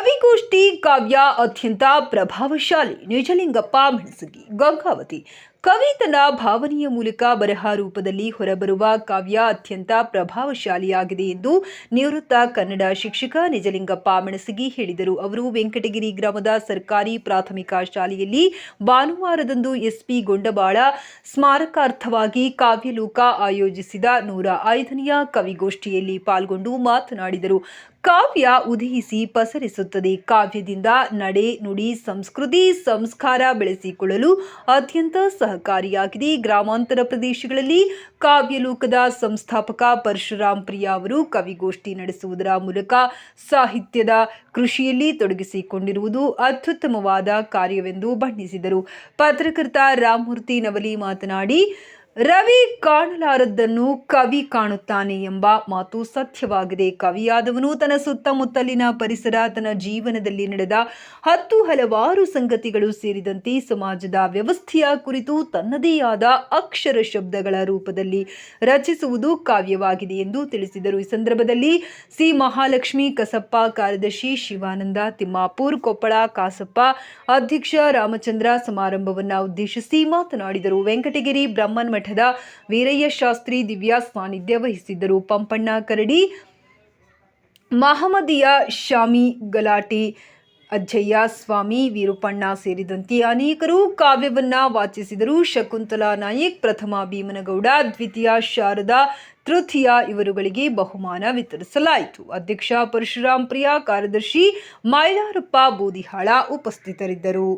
कवि गोष्ठी कव्य अत्यंत प्रभावशाली निजलिंग मेणसगी गंगावती ಕವಿ ತನ್ನ ಭಾವನೆಯ ಮೂಲಕ ಬರಹ ರೂಪದಲ್ಲಿ ಹೊರಬರುವ ಕಾವ್ಯ ಅತ್ಯಂತ ಪ್ರಭಾವಶಾಲಿಯಾಗಿದೆ ಎಂದು ನಿವೃತ್ತ ಕನ್ನಡ ಶಿಕ್ಷಕ ನಿಜಲಿಂಗಪ್ಪ ಮೆಣಸಗಿ ಹೇಳಿದರು. ಅವರು ವೆಂಕಟಗಿರಿ ಗ್ರಾಮದ ಸರ್ಕಾರಿ ಪ್ರಾಥಮಿಕ ಶಾಲೆಯಲ್ಲಿ ಭಾನುವಾರದಂದು ಎಸ್ಪಿ ಗೊಂಡಬಾಳ ಸ್ಮಾರಕಾರ್ಥವಾಗಿ ಕಾವ್ಯಲೋಕ ಆಯೋಜಿಸಿದ ನೂರ ಐದನೆಯ ಕವಿಗೋಷ್ಠಿಯಲ್ಲಿ ಪಾಲ್ಗೊಂಡು ಮಾತನಾಡಿದರು. ಕಾವ್ಯ ಉದಯಿಸಿ ಪಸರಿಸುತ್ತದೆ. ಕಾವ್ಯದಿಂದ ನಡೆ ನುಡಿ ಸಂಸ್ಕೃತಿ ಸಂಸ್ಕಾರ ಬೆಳೆಸಿಕೊಳ್ಳಲು ಅತ್ಯಂತ ಸಹಕಾರಿಯಾಗಿದೆ. ಗ್ರಾಮಾಂತರ ಪ್ರದೇಶಗಳಲ್ಲಿ ಕಾವ್ಯಲೋಕದ ಸಂಸ್ಥಾಪಕ ಪರಶುರಾಮ್ ಪ್ರಿಯಾ ಅವರು ಕವಿಗೋಷ್ಠಿ ನಡೆಸುವುದರ ಮೂಲಕ ಸಾಹಿತ್ಯದ ಕೃಷಿಯಲ್ಲಿ ತೊಡಗಿಸಿಕೊಂಡಿರುವುದು ಅತ್ಯುತ್ತಮವಾದ ಕಾರ್ಯವೆಂದು ಬಣ್ಣಿಸಿದರು. ಪತ್ರಕರ್ತ ರಾಮಮೂರ್ತಿ ನವಲಿ ಮಾತನಾಡಿ ರವಿ ಕಾಣಲಾರದ್ದನ್ನು ಕವಿ ಕಾಣುತ್ತಾನೆ ಎಂಬ ಮಾತು ಸತ್ಯವಾಗಿದೆ. ಕವಿಯಾದವನು ತನ್ನ ಸುತ್ತಮುತ್ತಲಿನ ಪರಿಸರ, ತನ್ನ ಜೀವನದಲ್ಲಿ ನಡೆದ ಹತ್ತು ಹಲವಾರು ಸಂಗತಿಗಳು ಸೇರಿದಂತೆ ಸಮಾಜದ ವ್ಯವಸ್ಥೆಯ ಕುರಿತು ತನ್ನದೇ ಆದ ಅಕ್ಷರ ಶಬ್ದಗಳ ರೂಪದಲ್ಲಿ ರಚಿಸುವುದು ಕಾವ್ಯವಾಗಿದೆ ಎಂದು ತಿಳಿಸಿದರು. ಈ ಸಂದರ್ಭದಲ್ಲಿ ಸಿ. ಮಹಾಲಕ್ಷ್ಮಿ ಕಸಪ್ಪ, ಕಾರ್ಯದರ್ಶಿ ಶಿವಾನಂದ, ತಿಮ್ಮಾಪುರ್ ಕೊಪ್ಪಳ ಕಾಸಪ್ಪ ಅಧ್ಯಕ್ಷ ರಾಮಚಂದ್ರ ಸಮಾರಂಭವನ್ನು ಉದ್ದೇಶಿಸಿ ಮಾತನಾಡಿದರು. ವೆಂಕಟಗಿರಿ ಬ್ರಹ್ಮನ್ ಮಠದ ವೀರಯ್ಯ ಶಾಸ್ತ್ರಿ ದಿವ್ಯಾ ಸಾನ್ನಿಧ್ಯ ವಹಿಸಿದ್ದರು. ಪಂಪಣ್ಣ ಕರಡಿ, ಮಹಮ್ಮದಿಯ ಶಾಮಿ ಗಲಾಟಿ, ಅಜ್ಜಯ್ಯ ಸ್ವಾಮಿ ವೀರುಪಣ್ಣ ಸೇರಿದಂತೆ ಅನೇಕರು ಕಾವ್ಯವನ್ನ ವಾಚಿಸಿದರು. ಶಕುಂತಲಾ ನಾಯಕ್, ಪ್ರಥಮ ಭೀಮನಗೌಡ, ದ್ವಿತೀಯ ಶಾರದಾ ತೃತೀಯ ಇವರುಗಳಿಗೆ ಬಹುಮಾನ ವಿತರಿಸಲಾಯಿತು. ಅಧ್ಯಕ್ಷ ಪರಶುರಾಮ್ ಪ್ರಿಯಾ, ಕಾರ್ಯದರ್ಶಿ ಮೈಲಾರಪ್ಪ ಬೂದಿಹಾಳ ಉಪಸ್ಥಿತರಿದ್ದರು.